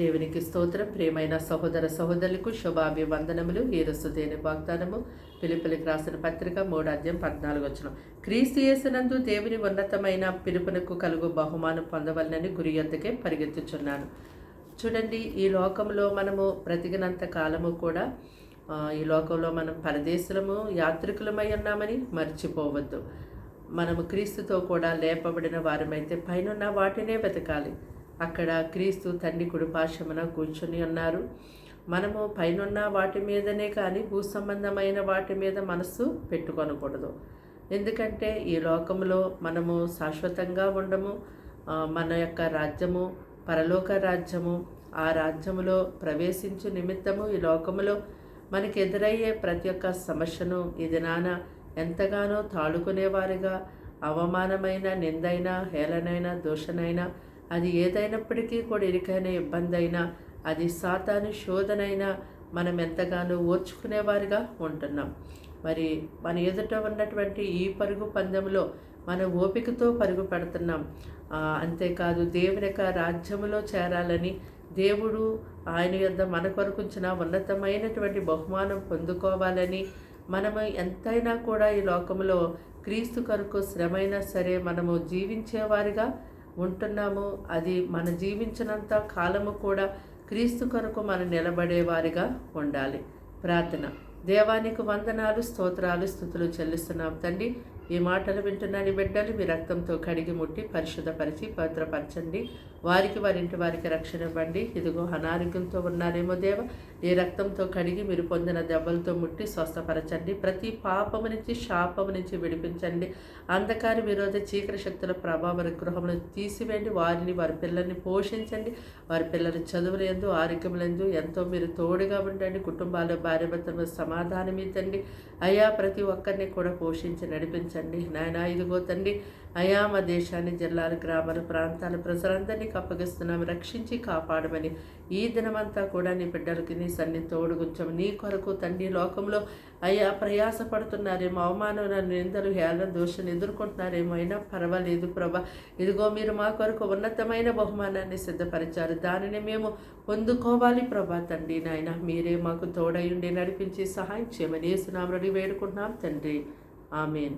దేవునికి స్తోత్రం. ప్రియమైన సహోదర సహోదరులకు శుభాభివందనములు. ఈరసుదేని వాగ్దానము పిలుపులకు రాసిన పత్రిక మూడాద్యం పద్నాలుగు వచ్చిన క్రీస్తు యేసునందు దేవుని ఉన్నతమైన పిలుపునకు కలుగు బహుమానం పొందవలనని గురి యొద్దకే పరిగెత్తుచున్నాను. చూడండి ఈ లోకంలో మనము బ్రతికినంత కాలము కూడా ఈ లోకంలో మనం పరదేశులము యాత్రికులమై ఉన్నామని మర్చిపోవద్దు. మనము క్రీస్తుతో కూడా లేపబడిన వారమైతే పైనున్న వాటినే వెతకాలి. అక్కడ క్రీస్తు తండ్రి కుడిపాశమున కూర్చొని ఉన్నారు. మనము పైనున్న వాటి మీదనే కానీ భూ సంబంధమైన వాటి మీద మనస్సు పెట్టుకొనకూడదు. ఎందుకంటే ఈ లోకంలో మనము శాశ్వతంగా ఉండము. మన యొక్క రాజ్యము పరలోక రాజ్యము ఆ రాజ్యములో ప్రవేశించు నిమిత్తము ఈ లోకములో మనకి ఎదురయ్యే ప్రతి ఒక్క సమస్యను ఈ దినాన ఎంతగానో తాళుకునేవారిగా. అవమానమైన నిందైన హేళనైన దూషణైనా అది ఏదైనప్పటికీ కూడా ఇరుకైన ఇబ్బంది అయినా అది సాతాను శోధనైనా మనం ఎంతగానో ఓర్చుకునేవారిగా ఉంటున్నాం. మరి మన ఎదుట ఉన్నటువంటి ఈ పరుగు పందెంలో మన ఓపికతో పరుగు పెడుతున్నాం. అంతేకాదు దేవుని యొక్క రాజ్యంలో చేరాలని దేవుడు ఆయన యొద్ద మన కొరకుంచిన ఉన్నతమైనటువంటి బహుమానం పొందుకోవాలని మనము ఎంతైనా కూడా ఈ లోకంలో క్రీస్తు కొరకు శ్రమైనా సరే మనము జీవించేవారిగా ఉంటున్నాము అది మన జీవించినంత కాలము కూడా క్రీస్తు కొరకు మనం నిలబడేవారిగా ఉండాలి. ప్రార్థన. దేవానికి వందనాలు స్తోత్రాలు స్థుతులు చెల్లిస్తున్నాం. తండ్రి ఈ మాటలు వింటున్న నీ బిడ్డలు మీ రక్తంతో కడిగి ముట్టి పరిశుద్ధపరిచి పవిత్రపరచండి వారికి వారింటి వారికి రక్షణ ఇవ్వండి. ఇదిగో అనారోగ్యంతో ఉన్నారేమో దేవ ఈ రక్తంతో కడిగి మీరు పొందిన దెబ్బలతో ముట్టి స్వస్థపరచండి. ప్రతి పాపము నుంచి శాపము నుంచి విడిపించండి. అంధకార విరోధ చీకటి శక్తుల ప్రభావ గృహమును తీసివేయండి. వారిని వారి పిల్లల్ని పోషించండి. వారి పిల్లల చదువులందు ఆరోగ్యములందు ఎంతో మీరు తోడుగా ఉండండి. కుటుంబాల భార్య భర్తల సమాధానం ఇద్దండి అయా ప్రతి ఒక్కరిని కూడా పోషించి నడిపించండి. నాయన ఇదిగో తండ్రి అయా మా దేశాన్ని జిల్లాలు గ్రామాలు ప్రాంతాలు ప్రజలందరినీ అప్పగిస్తున్నాము రక్షించి కాపాడమని ఈ దినమంతా కూడా నీ బిడ్డలకి నీ సన్ని తోడుగుంచము నీ కొరకు తండ్రి లోకంలో అయ్యా ప్రయాసపడుతున్నారేమో అవమానం నిందలు హేళన దోషం ఎదుర్కొంటున్నారేమో అయినా పర్వాలేదు ప్రభా. ఇదిగో మీరు మా కొరకు ఉన్నతమైన బహుమానాన్ని సిద్ధపరిచారు. దానిని మేము పొందుకోవాలి ప్రభా తండ్రి నాయన. మీరే మాకు తోడయుండి నడిపించి సహాయం చేయమని ఏసునామరడి వేడుకుంటున్నాం తండ్రి. ఆమెన్.